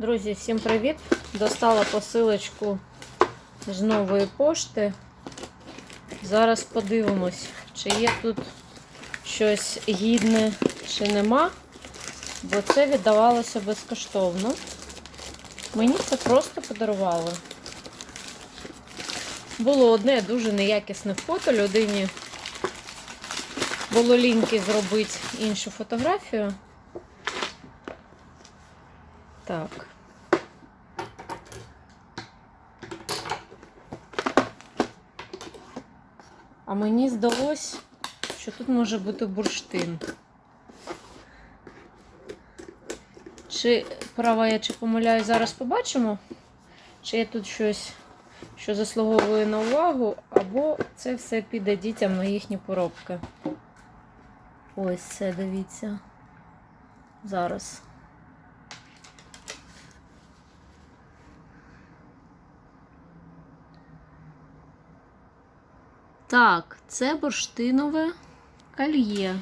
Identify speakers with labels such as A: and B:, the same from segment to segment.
A: Друзі, всім привіт! Достала посилочку з нової пошти. Зараз подивимось, чи є тут щось гідне, чи нема, бо це віддавалося безкоштовно. Мені це просто подарували. Було одне дуже неякісне фото. Людині було ліньки зробити іншу фотографію. Так. А мені здалось, що тут може бути бурштин. Чи права я чи помиляю, зараз побачимо, чи є тут щось, що заслуговує на увагу, або це все піде дітям на їхні поробки. Ось це, дивіться. Зараз. Так, це бурштинове кольє.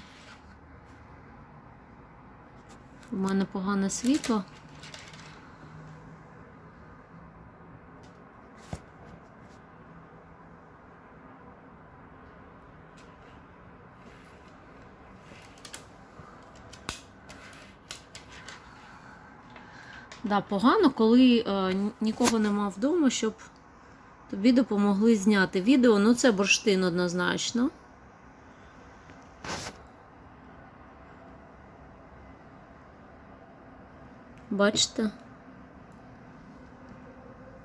A: У мене погане світло. Да, погано, коли е, нікого нема вдома, щоб тобі допомогли зняти відео. Ну, це бурштин однозначно. Бачите?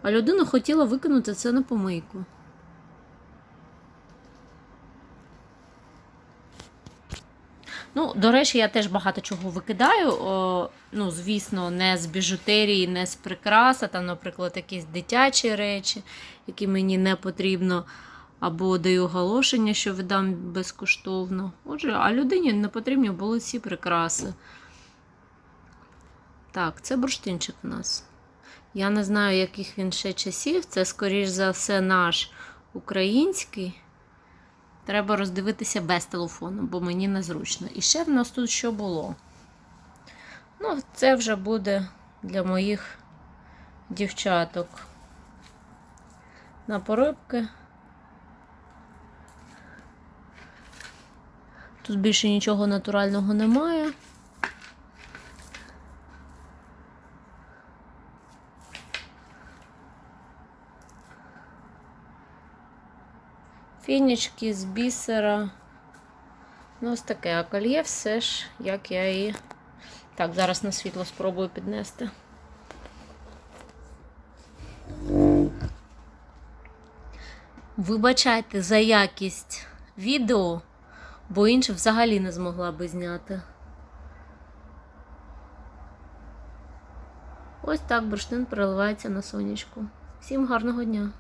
A: А людина хотіла викинути це на помийку. Ну, до речі, я теж багато чого викидаю. О, ну, звісно, не з біжутерії, не з прикраса, там, наприклад, якісь дитячі речі, які мені не потрібно, або даю оголошення, що видам безкоштовно. Отже, а людині не потрібні були ці прикраси. Так, це бурштинчик у нас. Я не знаю, яких він ще часів. Це, скоріш за все, наш український. Треба роздивитися без телефону, бо мені незручно. І ще в нас тут що було. Ну, це вже буде для моїх дівчаток. На порибки. Тут більше нічого натурального немає. Фінічки з бісера. Ну, ось таке, а кольє все ж, як я і. Так, зараз на світло спробую піднести. Вибачайте за якість відео, бо інше взагалі не змогла би зняти. Ось так бурштин переливається на сонечку. Всім гарного дня!